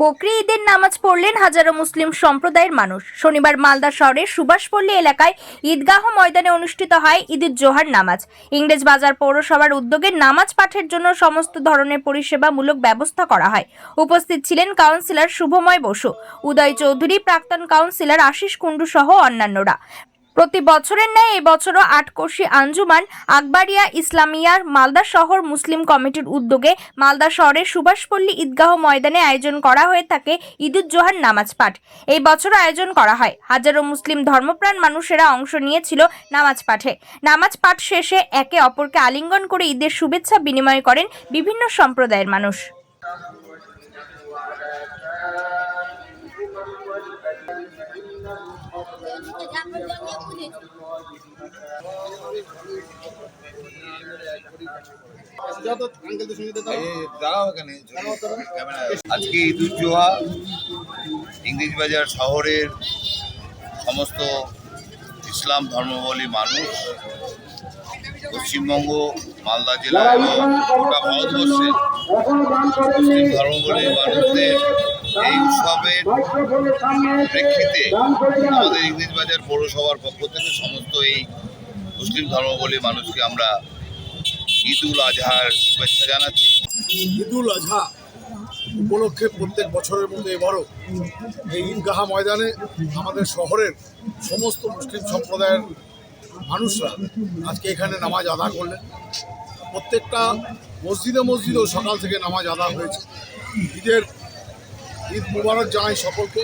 বকরি ঈদের নামাজ পড়লেন হাজারো মুসলিম সম্প্রদায়ের মানুষ। শনিবার মালদা শহরের সুভাষপল্লী এলাকায় ঈদগাহ ময়দানে অনুষ্ঠিত হয় ঈদের জোহার নামাজ। ইংরেজ বাজার পৌরসভার উদ্যোগে নামাজ পাঠের জন্য সমস্ত ধরনের পরিষেবামূলক ব্যবস্থা করা হয়। উপস্থিত ছিলেন কাউন্সিলর শুভময় বসু, উদয় চৌধুরী, প্রাক্তন কাউন্সিলর আশিস কুণ্ডু সহ অন্যান্যরা। প্রতি বছরের ন্যায় এবছরও আটকোষী আঞ্জুমান আকবরিয়া ইসলামিয়ার মালদা শহর মুসলিম কমিটির উদ্যোগে মালদা শহরের সুভাষপল্লী ঈদগাহ ময়দানে আয়োজন করা হয়ে থাকে ঈদুজ্জোহার নামাজ পাঠ। এই বছরও আয়োজন করা হয়। হাজারো মুসলিম ধর্মপ্রাণ মানুষেরা অংশ নিয়েছিল নামাজ পাঠে। নামাজ পাঠ শেষে একে অপরকে আলিঙ্গন করে ঈদের শুভেচ্ছা বিনিময় করেন বিভিন্ন সম্প্রদায়ের মানুষ। আজকে বাজার শহরের সমস্ত ইসলাম ধর্মাবলী মানুষ পশ্চিমবঙ্গ মালদা জেলা এবং গোটা ভারতবর্ষে মুসলিম ধর্মাবলী মানুষদের এই উৎসবের প্রেক্ষিতে আমাদের ইংরেজ বাজার পৌরসভার পক্ষ থেকে সমস্ত এই মুসলিম ধর্মাবলী মানুষকে আমরা ঈদ উল আজহার শুভেচ্ছা জানাচ্ছি। ঈদুল আজহা উপলক্ষে প্রত্যেক বছরের মধ্যে এবারও এই ঈদগাহা ময়দানে আমাদের শহরের সমস্ত মুসলিম সম্প্রদায়ের মানুষরা আজকে এখানে নামাজ আদা করলেন। প্রত্যেকটা মসজিদে মসজিদেও সকাল থেকে নামাজ আদা হয়েছে। ঈদের ঈদ মুবারক জানাই সকলকে।